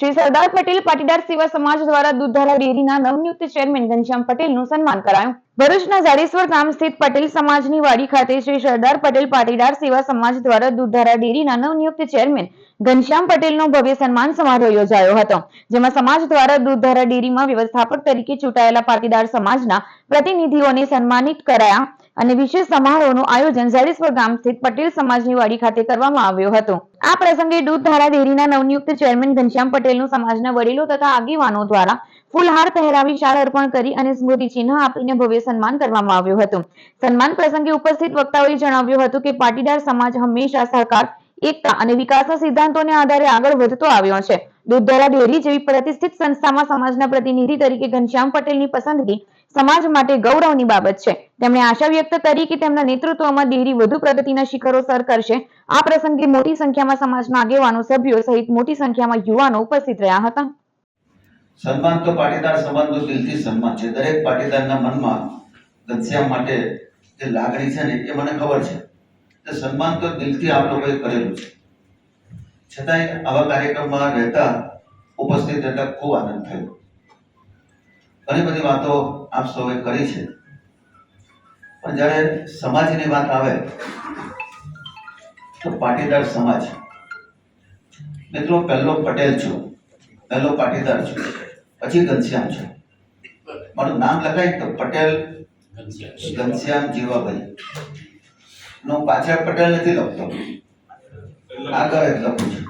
શ્રી સરદાર પટેલ પાટીદાર સેવા સમાજ દ્વારા દૂધધારા ડેરીના નવનિયુક્ત ચેરમેન ઘનશ્યામ પટેલનું સન્માન કરાયું. ભરૂચના જાડેશ્વર ગામ સ્થિત પટેલ સમાજની વાડી ખાતે શ્રી સરદાર પટેલ પાટીદાર સેવા સમાજ દ્વારા દૂધધારા ડેરીના નવનિયુક્ત ચેરમેન ઘનશ્યામ પટેલનો ભવ્ય સન્માન સમારોહ યોજાયો હતો, જેમાં સમાજ દ્વારા દૂધધારા ડેરીમાં વ્યવસ્થાપક તરીકે ચૂંટાયેલા પાટીદાર સમાજના પ્રતિનિધિઓને સન્માનિત કરાયા. અને વિશેષ સમારોહનું આયોજન ઝાડેશ્વર ગામ સ્થિત પટેલ સમાજની વાડી ખાતે કરવામાં આવ્યું હતું. આ પ્રસંગે દૂધધારા ડેરીના નવનિયુક્ત ચેરમેન ઘનશ્યામ પટેલનું સમાજના વડીલો તથા આગેવાનો દ્વારા ફૂલહાર પહેરાવી શાળ અર્પણ કરી અને સ્મૃતિ ચિહ્ન આપીને ભવ્ય સન્માન કરવામાં આવ્યું હતું. સન્માન પ્રસંગે ઉપસ્થિત વક્તાઓએ જણાવ્યું હતું કે પાટીદાર સમાજ હંમેશા સહકાર એકતા અને વિકાસના સિદ્ધાંતોને આધારે આગળ વધતો આવ્યો છે. દૂધધારા ડેરી જેવી પ્રતિષ્ઠિત સંસ્થામાં સમાજના પ્રતિનિધિ તરીકે ઘનશ્યામ પટેલની પસંદગી સમાજ માટે ગૌરવની બાબત છે. તેમણે આશા વ્યક્ત કરી કે તેમના નેતૃત્વમાં ડેરી વધુ પ્રગતિના શિખરો સર કરશે. આ પ્રસંગે મોટી સંખ્યામાં સમાજના આગેવાનો, સભ્યો સહિત મોટી સંખ્યામાં યુવાનો ઉપસ્થિત રહ્યા હતા. સન્માન તો પાટીદાર સમાજનું દિલથી સન્માન છે. દરેક પાટીદારના મનમાં ઘનશ્યામ માટે જે લાગણી છે ને, એ મને ખબર છે. તે સન્માન તો દિલથી આપ લોકોએ કરેલું છે. છતાંય આવા કાર્યક્રમમાં રહેતા ઉપસ્થિત રહેતા ખૂબ આનંદ થયો. ઘણી બધી વાતો આપ સૌએ કરી છે. પણ જ્યારે સમાજની વાત આવે તો પાટીદાર સમાજ. મિત્રો પહેલો પટેલ છું. પહેલો પાટીદાર છું. પછી ઘનશ્યામ છું. મારું નામ લખાય તો પટેલ ઘનશ્યામ જીવાભાઈ. નો પાછળ પટેલ નથી લખતો. આગળ જ લખું છું.